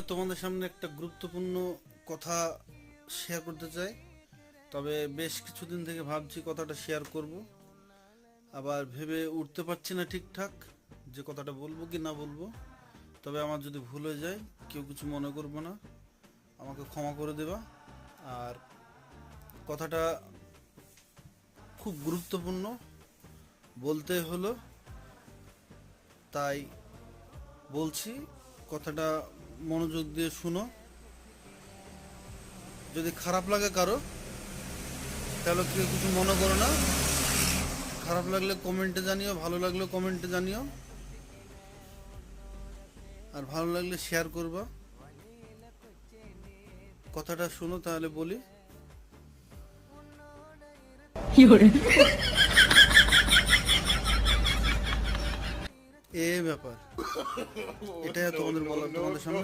তোমাদের সামনে একটা গুরুত্বপূর্ণ কথা শেয়ার করতে চাই। তবে বেশ কিছুদিন থেকে ভাবছি কথাটা শেয়ার করব। আবার ভেবে উঠতে পারছি না ঠিকঠাক যে কথাটা বলব কি না বলব। তবে আমার যদি ভুল হয়ে যায়, কেউ কিছু মনে করব না। আমাকে ক্ষমা করে দেবা। আর কথাটা খুব গুরুত্বপূর্ণ। বলতে হলো, তাই বলছি কথাটা মনোযোগ দিয়ে শুনো। যদি খারাপ লাগে কারও, তাহলে কেউ কিছু মনে করো না। খারাপ লাগলে কমেন্টে জানিও, ভালো লাগলে কমেন্টে জানিও। আর ভালো লাগলে শেয়ার করবা। কথাটা শুনো, তাহলে বলি? এ ব্যাপার। এটাই তোমাদের বলা তোমাদের সামনে।